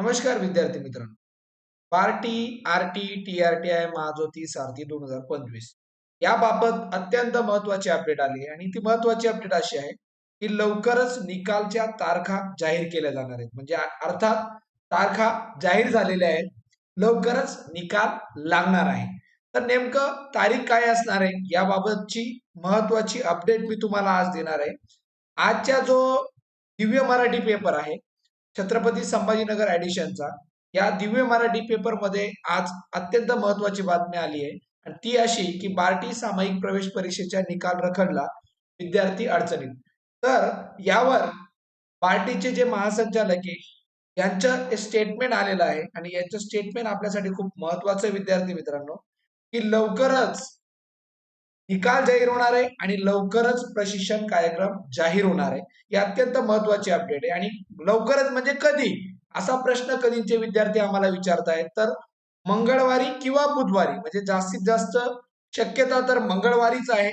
नमस्कार विद्यार्थी मित्रांनो. बार्टी आरटी टीआरटीआय महाज्योती सारथी दोन हजार पंचवीस. याबाबत अत्यंत महत्वाची अपडेट आली आहे आणि ती महत्वाची अपडेट अशी आहे की लवकरच निकालच्या तारखा जाहीर केल्या जाणार आहेत. म्हणजे अर्थात तारखा जाहीर झालेल्या आहेत. लवकरच निकाल लागणार आहे. तर नेमकं तारीख काय असणार आहे? याबाबतची महत्वाची अपडेट मी तुम्हाला आज देणार आहे. आजच्या जो दिव्य मराठी पेपर आहे छत्रपती संभाजीनगर ॲडिशनचा या दिव्य मराठी पेपरमध्ये आज अत्यंत महत्वाची बातमी आली आहे. आणि ती अशी की बार्टी सामायिक प्रवेश परीक्षेचा निकाल रखडला विद्यार्थी अडचणीत. तर यावर बार्टीचे जे महासंचालक आहे यांचं स्टेटमेंट आलेलं आहे. आणि यांचं स्टेटमेंट आपल्यासाठी खूप महत्वाचं आहे विद्यार्थी मित्रांनो की लवकरच निकाल जाहीर होणार आहे आणि लवकरच प्रशिक्षण कार्यक्रम जाहीर होणार आहे. ही अत्यंत महत्वाची अपडेट आहे. आणि लवकरच म्हणजे कधी? असा प्रश्न कधीचे विद्यार्थी आम्हाला विचारतायत. तर मंगळवारी किंवा बुधवारी म्हणजे जास्तीत जास्त शक्यता तर मंगळवारीच आहे.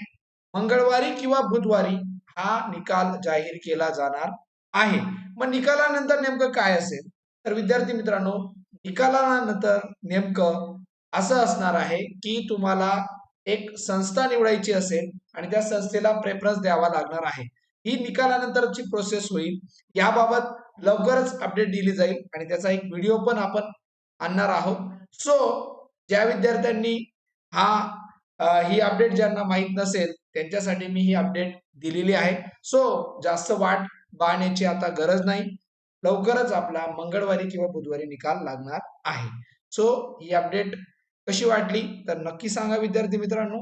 मंगळवारी किंवा बुधवारी हा निकाल जाहीर केला जाणार आहे. मग निकालानंतर नेमकं काय असेल? तर विद्यार्थी मित्रांनो निकालानंतर नेमकं असं असणार आहे की तुम्हाला एक संस्था निवडायची असेल आणि त्या संस्थेला प्रेफरन्स द्यावा लागणार आहे. ही निकालानंतरची प्रोसेस होईल. याबाबत लवकरच अपडेट दिली जाईल आणि त्याचा एक व्हिडिओ पण आपण आणणार आहोत. सो ज्या विद्यार्थ्यांनी हा ही अपडेट ज्यांना माहीत नसेल त्यांच्यासाठी मी ही अपडेट दिलेली आहे. सो जास्त वाट पाहण्याची आता गरज नाही. लवकरच आपला मंगळवारी किंवा बुधवारी निकाल लागणार आहे. सो ही अपडेट कशी वाटली तर नक्की सांगा विद्यार्थी मित्रांनो.